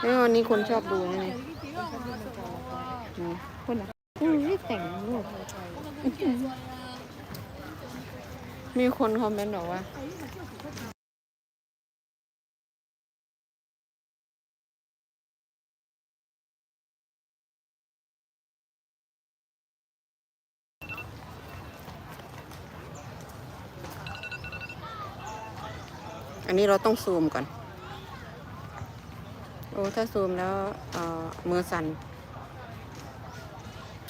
เอ้ยวันนี้คนชอบดูนะนี่คนอะอุ้ยแต่งรูปมีคนคอมเมนต์บอกว่าอันนี้เราต้องซูมก่อน อ้ถ้าซูมแล้วเอ่อมือสั่น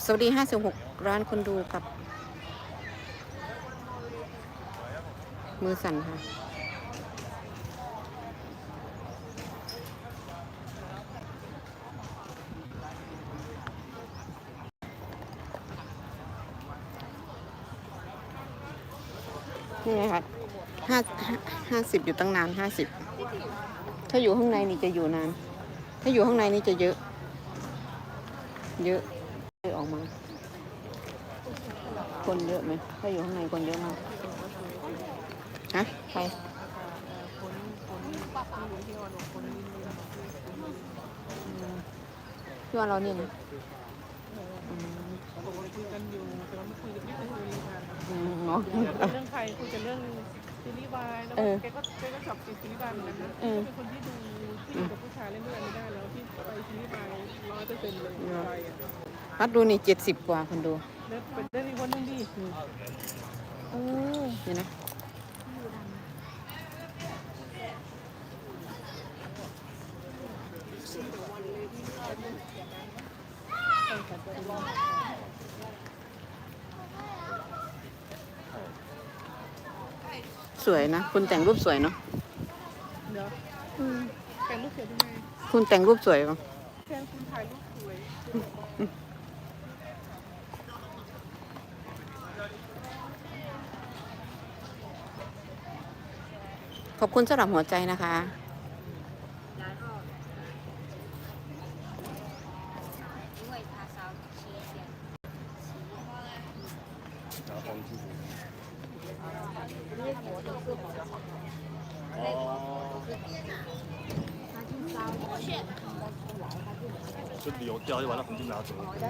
สวัสดี 56 ร้านคนดูกับ มือสั่นค่ะ นี่ไงค่ะห้าห้าสิบอยู่ตั้งนานห้าสิบถ้าอยู่ข้างในนี่จะอยู่นาน ถ้าอยู่ข้างในนี่จะเยอะ เยอะเยอออกมา คนเยอะไหมถ้าอยู่ข้างในคนเยอะมากฮะใครพี่วันเราเนี่ยนะอืมบอกว่าคุยกันอยู่แต่ว่าไม่คุยกันไม่คุยกันอืมอ๋อเรื่องใครคุยกันเรื่อง ซีรีส์วายแล้วเออแกก็แกก็ชอบซีรีส์วายเหมือนกันนะเออเป็นคนที่ดูที่ดูกับผู้ชายเล่นด้วยกันไม่ได้แล้วที่ไปซีรีส์วายร้อยเปอร์เซ็นต์เลยไปอะพัดดูนี่เจ็ดสิบกว่าคนดูแล้วเป็นได้อีกวันหนึงดิเออนี่นะ สวยนะ คุณแต่งรูปสวยเนาะ เดี๋ยวแต่งรูปเสียทำไม คุณแต่งรูปสวยป่ะ แฟนคุณถ่ายรูปสวย ขอบคุณสำหรับหัวใจนะคะ 因为他烧切线， 哦。是旅游掉就把那黄金拿走。那，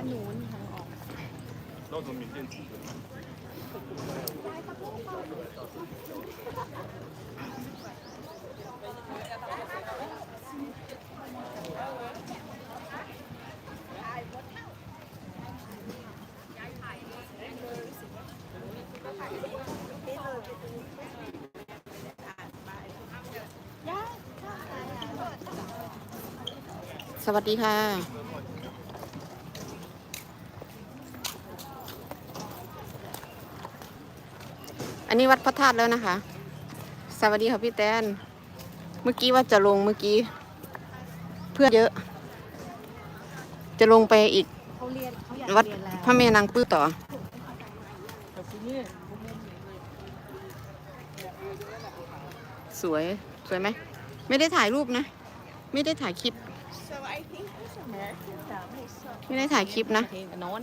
香。从缅甸走的。 วัสดีค่ะ อันนี้วัดพระธาตุแล้วนะคะ สวัสดีค่ะพี่แตน เมื่อกี้ว่าจะลงเมื่อกี้ เพื่อนเยอะ จะลงไปอีกเขาเรียนเขาอยากวัดเรียนแล้วพระแม่นางปื้อต่อแต่ทีนี้สวย สวยไหม ไม่ได้ถ่ายรูปนะ ไม่ได้ถ่ายคลิป ไม่ได้ถ่ายคลิปนะเพลงนอน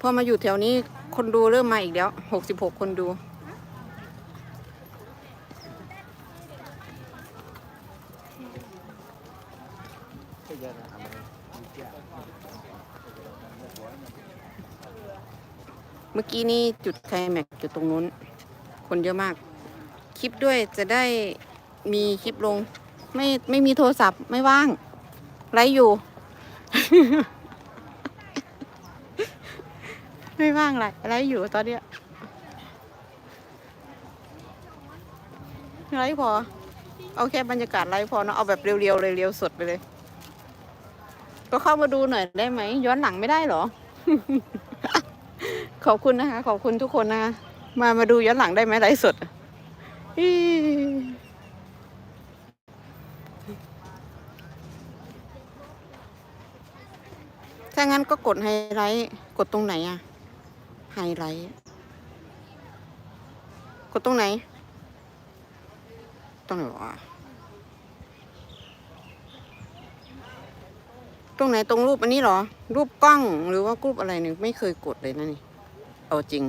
พอมาอยู่แถวนี้คนดูเริ่มมาอีกแล้ว หกสิบหกคนดู เมื่อกี้นี่จุดไคลแม็กซ์จุดตรงนู้น คนเยอะมาก คลิปด้วยจะได้ มีคลิปลง ไม่ไม่มีโทรศัพท์ไม่ว่างไลฟ์อยู่ ไม่ว่างไรไรอยู่ตอนเนี้ยไรพอ เอาแค่บรรยากาศไรพอเนาะเอาแบบเรียวๆเลยเรียวสดไปเลย ก็เข้ามาดูหน่อยได้ไหมย้อนหลังไม่ได้หรอ ขอบคุณนะคะ ขอบคุณทุกคนนะมามาดูย้อนหลังได้ไหมไลฟ์สดอี ถ้างั้นก็กดไฮไลท์ กดตรงไหนอะไฮไลท์ กดตรงไหน ตรงไหนวะตรงไหนตรงรูปอันนี้หรอ รูปกล้องหรือว่ารูปอะไรเนี่ยไม่เคยกดเลยนะนี่ เอาจริง